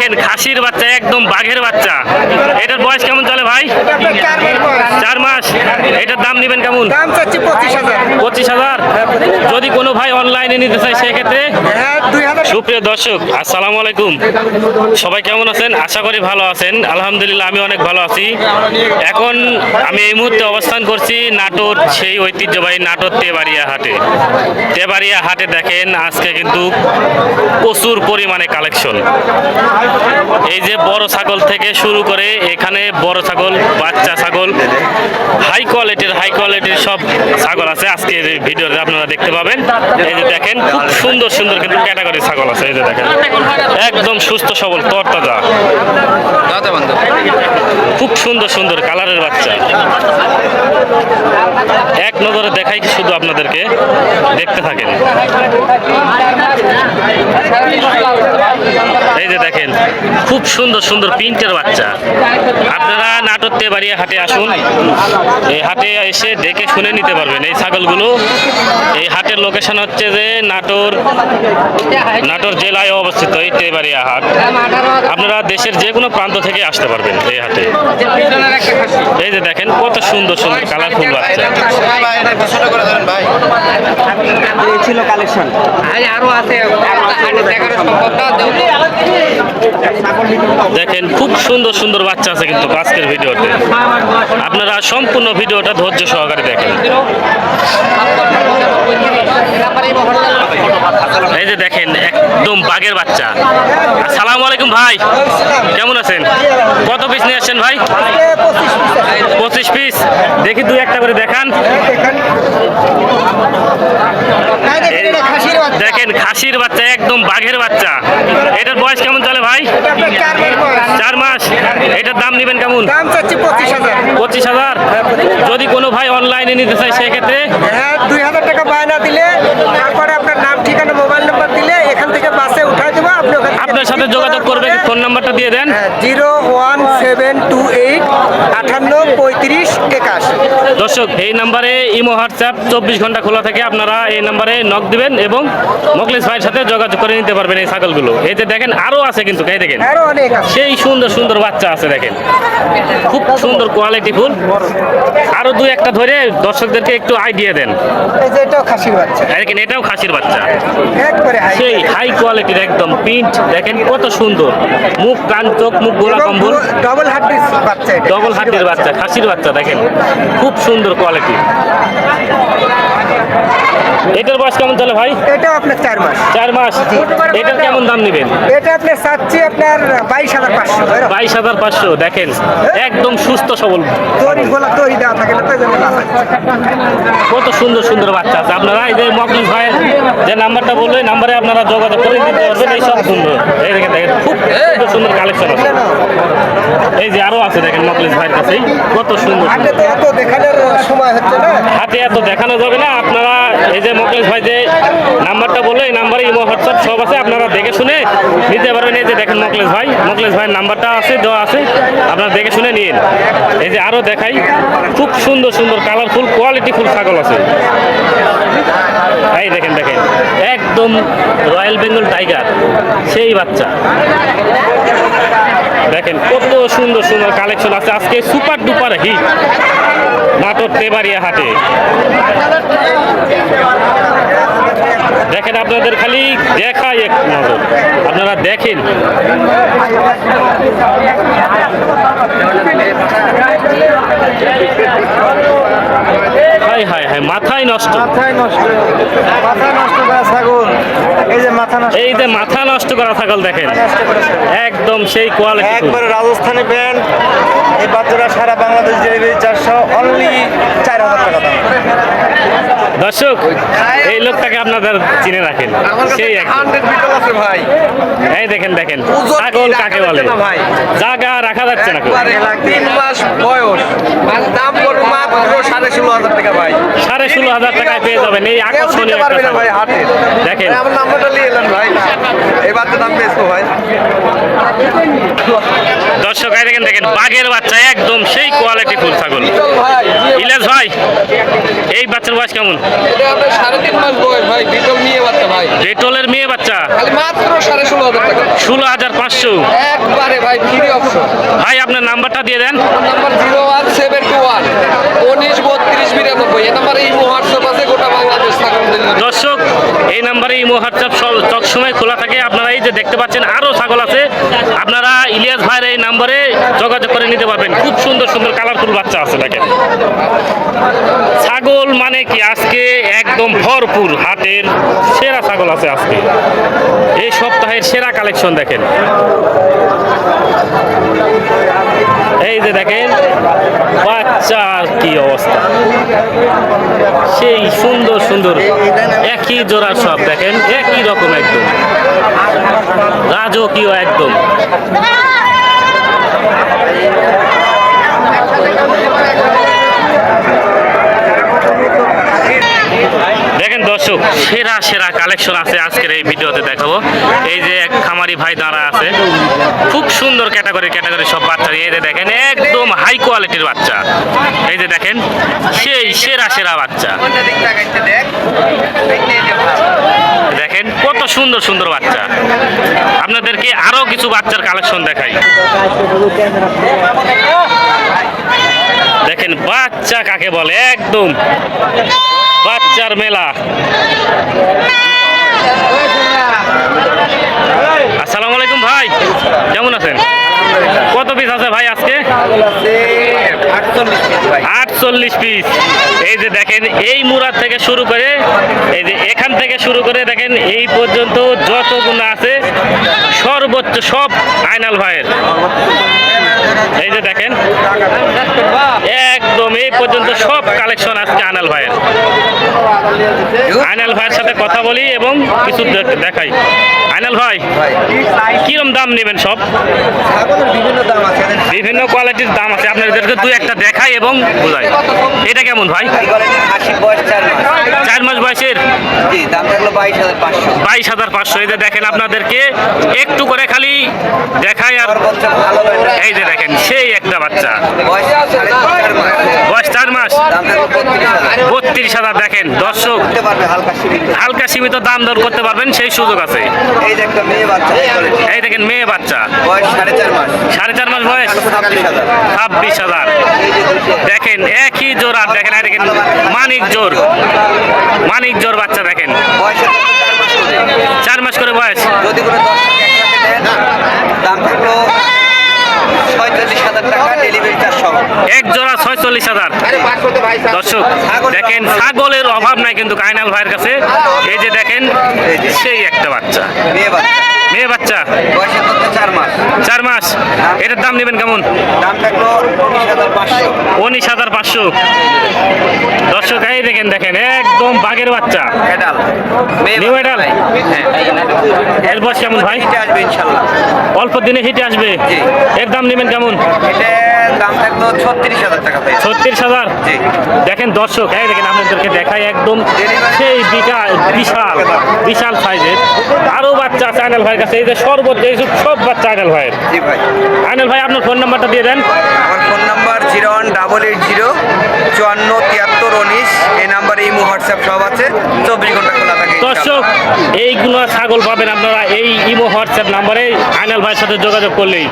দেখেন খাসির বাচ্চা একদম বাঘের বাচ্চা। এটার বয়স কেমন চলে ভাই? চার মাস? এটার দাম নেবেন কেমন? দাম চাচ্ছি পঁচিশ হাজার। পঁচিশ হাজার? যদি কোনো ভাই অনলাইনে নিতে চায় সেক্ষেত্রে? হ্যাঁ সুপ্রিয় দর্শক আসসালামু আলাইকুম। সবাই কেমন আছেন? আশা করি ভালো আছেন। আলহামদুলিল্লাহ আমি অনেক ভালো আছি। এখন আমি এই মুহূর্তে অবস্থান করছি নাটোর সেই ঐতিহ্যবাহী নাটোর তেবাড়িয়া হাটে। তেবাড়িয়া হাটে দেখেন আজকে কিন্তু প্রচুর পরিমাণে কালেকশন এই যে বড় ছাগল থেকে শুরু করে এখানে বড় ছাগল বাচ্চা ছাগল হাই কোয়ালিটির হাই কোয়ালিটির সব ছাগল আছে। আজকে এই ভিডিওতে আপনারা দেখতে পাবেন। এই যে দেখেন, খুব সুন্দর সুন্দর কিন্তু ক্যাটাগরি ছাগল আছে। এই যে দেখেন, একদম সুস্থ, সবল, তরতাজা। খুব সুন্দর সুন্দর কালারের বাচ্চা। এক নজরে দেখাই শুধু আপনাদেরকে, দেখতে থাকেন। এই যে দেখেন, খুব সুন্দর সুন্দর প্রিন্টের বাচ্চা। আপনারা নাটোর বাড়িয়ে হাটে আসুন। এই হাটে এসে দেখে শুনে নিতে পারবেন এই ছাগলগুলো। এই হাটের লোকেশন হচ্ছে যে নাটোর নাটোর জেলায় অবস্থিত এই তেবাড়িয়া হাট। আপনারা দেশের যে কোনো প্রান্ত থেকে আসতে পারবেন এই হাটে। এই যে দেখেন, কত সুন্দর সুন্দর কালারফুল বাচ্চা। এই ছিল কালেকশন আরও আছে। দেখেন খুব সুন্দর সুন্দর বাচ্চা আছে কিন্তু আজকের ভিডিওতে। আপনারা সম্পূর্ণ ভিডিওটা ধৈর্য সহকারে দেখেন। এই যে দেখেন একদম বাঘের বাচ্চা। আসসালামু আলাইকুম ভাই, কেমন আছেন? কত পিস নিয়ে আসছেন ভাই? পঁচিশ পিস দেখি দুই একটা করে দেখান। দেখেন, খাসির বাচ্চা, একদম বাঘের বাচ্চা। এটার বয়স কেমন চলে ভাই? চার মাস। এটার দাম নেবেন কেমন? পঁচিশ হাজার। যদি কোনো ভাই অনলাইনে নিতে চায়, সেক্ষেত্রে? হ্যাঁ দুই হাজার টাকা বায়না দিলে, তারপরে আপনার নাম, ঠিকানা, মোবাইল নাম্বার দিলে এখান থেকে বাসে উঠাই দেবো আপনি আপনার সাথে যোগাযোগ করবে ফোন নাম্বারটা দিয়ে দেন। Zero one seven two eight আটান্ন পঁয়ত্রিশ একাশ। দর্শক এই নাম্বারে ইমো হোয়াটসঅ্যাপ চব্বিশ ঘণ্টা খোলা থাকে আপনারা এই নাম্বারে নক দিবেন এবং মকলেশ ভাইয়ের সাথে যোগাযোগ করে নিতে পারবেন এই ছাগলগুলো। এই যে দেখেন আরও আছে কিন্তু এই দেখেন। আরও অনেক সেই সুন্দর সুন্দর বাচ্চা আছে দেখেন। খুব সুন্দর কোয়ালিটি ফুল। আরও দু একটা ধরে দর্শকদেরকে একটু আইডিয়া দেন। এটাও খাসির বাচ্চা। দেখেন এটাও খাসির বাচ্চা। সেই হাই কোয়ালিটির একদম প্রিন্ট দেখেন। কত সুন্দর। মুখ কান চোখ মুখ গোলা কম্বল। ডবল হাড্ডিস বাচ্চা ডবল হাতির বাচ্চা খাসির বাচ্চা দেখেন। খুব সুন্দর কোয়ালিটি এটার বয়স কেমন চলে ভাই? এটাও আপনার চার মাস। চার মাস। এটার কেমন দাম নেবেন? এটা আপনার চাচ্ছি আপনার বাইশ হাজার পাঁচশো বাইশ হাজার পাঁচশো দেখেন। একদম সুস্থ সবল হয়। কত সুন্দর সুন্দর বাচ্চা আছে। আপনারা এই যে মকলিস ভাইয়ের যে নাম্বারটা বলল নাম্বারে আপনারা যোগাযোগ করে দিতে পারবেন এই সব সুন্দর। এই দেখেন দেখেন খুব সুন্দর সুন্দর কালেকশন আছে। এই যে আরও আছে দেখেন মকলিস ভাইয়ের কাছেই। কত সুন্দর এত দেখানোর সময় হচ্ছে না? হাতে এত দেখানো যাবে না আপনারা এই যে মকলেশ ভাই যে নাম্বারটা বলল এই নাম্বারে ইমো হোয়াটসঅ্যাপ সব আছে আপনারা দেখে শুনে নিতে পারবেন। এই যে দেখেন মকলেশ ভাই মকলেশ ভাইয়ের নাম্বারটা আছে দেওয়া আছে আপনারা দেখে শুনে নিন। এই যে আরও দেখাই খুব সুন্দর সুন্দর কালারফুল কোয়ালিটি ফুল ছাগল আছে। এই দেখেন দেখেন একদম রয়্যাল বেঙ্গল টাইগার সেই বাচ্চা। দেখেন কত সুন্দর সুন্দর কালেকশন আছে। আজকে super duper hit Natore Tebaria হাটে। দেখেন আপনাদের খালি দেখাই এক নজর। আপনারা দেখেন। হাই হাই হাই মাথায় নষ্ট। মাথায় নষ্ট। মাথা নষ্ট করা ছাগল। এই যে মাথা নষ্ট এই যে মাথা নষ্ট করা ছাগল দেখেন। একদম সেই কোয়ালিটি একবারে রাজস্থানি ব্যান্ড এই বাচ্চারা সারা বাংলাদেশ ডেলিভারি চারশো অনলি চার হাজার টাকা দাম। দর্শক এই লোকটাকে আপনাদের চিনে রাখেন। সেই ভাই। এই দেখেন দেখেন। ছাগল কাকে বলে? জায়গা রাখা যাচ্ছে না তিন মাস বয়স। দাম পড়বে মাত্র সাড়ে ষোলো হাজার টাকা ভাই। সাড়ে ষোলো হাজার টাকায় পেয়ে যাবেন। এই আকর্ষণীয়। ভাই হাটে। দেখেন। আমার নাম্বারটা নিয়ে এলেন ভাই। এবার তো দাম বেচবো ভাই। দর্শক এই দেখেন দেখেন বাঘের বাচ্চা একদম সেই কোয়ালিটি ফুল ছাগল। চল ভাই এই বাচ্চার বয়স কেমন? ডেটলের মেয়ে বাচ্চা খালি মাত্র সাড়ে ষোলো হাজার ষোলো হাজার পাঁচশো। ভাই আপনার নাম্বারটা দিয়ে দেন। Number zero one seven two one উনিশ বত্রিশ বিরানব্বই। এ নাম্বারে ইমো হোয়াটসঅ্যাপ আছে গোটা থাকুন দর্শক, এই নাম্বারে ইমো, হোয়াটসঅ্যাপ সব সবসময় খোলা থাকে। আপনারা এই যে দেখতে পাচ্ছেন আরও ছাগল আছে। আপনারা ইলিয়াস ভাইয়ের এই নাম্বারে যোগাযোগ করে নিতে পারবেন। খুব সুন্দর সুন্দর কালারফুল বাচ্চা আছে, দেখেন। ছাগল মানে কি? আজকে একদম ভরপুর হাটের সেরা ছাগল আছে আজকে। এই সপ্তাহের সেরা কালেকশন দেখেন। এই যে দেখেন বাচ্চার কি অবস্থা। সেই সুন্দর সুন্দর, একই জোড়ার সব দেখেন, একই রকম একদম। রাজকীয় একদম। দেখেন দর্শক, সেরা সেরা কালেকশন আছে আজকের এই ভিডিওতে দেখাবো। এই যে খামারি ভাই দাঁড়া আছে, খুব সুন্দর ক্যাটাগরি ক্যাটাগরি সব বাচ্চা। এই যে দেখেন, একদম হাই কোয়ালিটির বাচ্চা। এই যে দেখেন, সেই সেরা সেরা বাচ্চা। দেখেন, কত সুন্দর সুন্দর বাচ্চা। আপনাদেরকে আরও কিছু বাচ্চার কালেকশন দেখাই। দেখেন, বাচ্চা কাকে বলে? একদম বাচ্চার মেলা। আসসালামু আলাইকুম ভাই। কেমন আছেন? কত পিস আছে ভাই আজকে? আটচল্লিশ পিস এই যে দেখেন, এই মুরাদ থেকে শুরু করে, এই যে এখান থেকে শুরু করে দেখেন, এই পর্যন্ত যতগুলো আছে, সর্বোচ্চ সব আইনাল ভাইয়ের। এই যে দেখেন, একদম এই পর্যন্ত সব কালেকশন আজকে আনাল ভাইয়ের। আইনাল ভাইয়ের সাথে কথা বলি এবং কিছু দে- দেখাই। আইনাল ভাই, কিরম দাম নেবেন সব? বিভিন্ন কোয়ালিটির দাম আছে, আপনাদেরকে দুই একটা দেখাই এবং বোঝাই। এটা কেমন ভাই? চার মাস চার মাস বয়সের জি দাম থাকল বাইশ হাজার পাঁচশো। এই যে দেখেন আপনাদেরকে, একটু করে খালি দেখাই আর এই যে দেখেন, সেই একটা বাচ্চা। বয়স চার মাস। বত্রিশ হাজার, দেখেন, দর্শক, হালকা সীমিত দাম দর করতে পারবেন, সেই সুযোগ আছে। এই দেখেন, মেয়ে বাচ্চা। সাড়ে চার মাস বয়স। ছাব্বিশ হাজার। দেখেন, একই জোর আর দেখেন দেখেন, মানিক জোর মানিক জোর বাচ্চা, দেখেন। চার মাস করে বয়স। যদি কোনো দশ দাম থাকল ছয়চল্লিশ হাজার টাকা ডেলিভারি চার্জ সহ। এক জোড়া ছয়চল্লিশ হাজার। দর্শক দেখেন ছাগলের অভাব নাই কিন্তু কাইনাল ভাইয়ের কাছে। এই যে দেখেন সেই একটা বাচ্চা। মেয়ে বাচ্চা মেয়ে বাচ্চা বয়সের মধ্যে চার মাস চার মাস এটার দাম নেবেন কেমন? উনিশ হাজার পাঁচশো। দর্শক এই দেখেন দেখেন একদম বাঘের বাচ্চা। নিউ এডাল? হ্যাঁ এর বয়স কেমন ভাই? আসবে অল্প দিনে হিটে আসবে? এর দাম নেবেন কেমন? দাম থাকল ছত্রিশ হাজার টাকা ভাই ছত্রিশ হাজার? দেখেন দর্শক এই দেখেন আপনাদেরকে দেখাই একদম সেই বিশাল বিশাল বিশাল সাইজের আরও বাচ্চা আছে আইনাল ভাইয়ের কাছে এই যে সর্বোচ্চ এই সব- বাচ্চা আইনাল ভাইয়ের। জি ভাই। আইনাল ভাই আপনার ফোন নাম্বারটা দিয়ে দেন। আমার phone number zero one double eight zero চুয়ান্ন তিয়াত্তর উনিশ। এই নাম্বারে ইমো হোয়াটসঅ্যাপ সব আছে। চব্বিশ ঘণ্টা খোলা থাকে দর্শক এইগুলো ছাগল পাবেন আপনারা এই ইমো হোয়াটসঅ্যাপ নাম্বারে। আইনাল ভাইয়ের সাথে যোগাযোগ করলেই।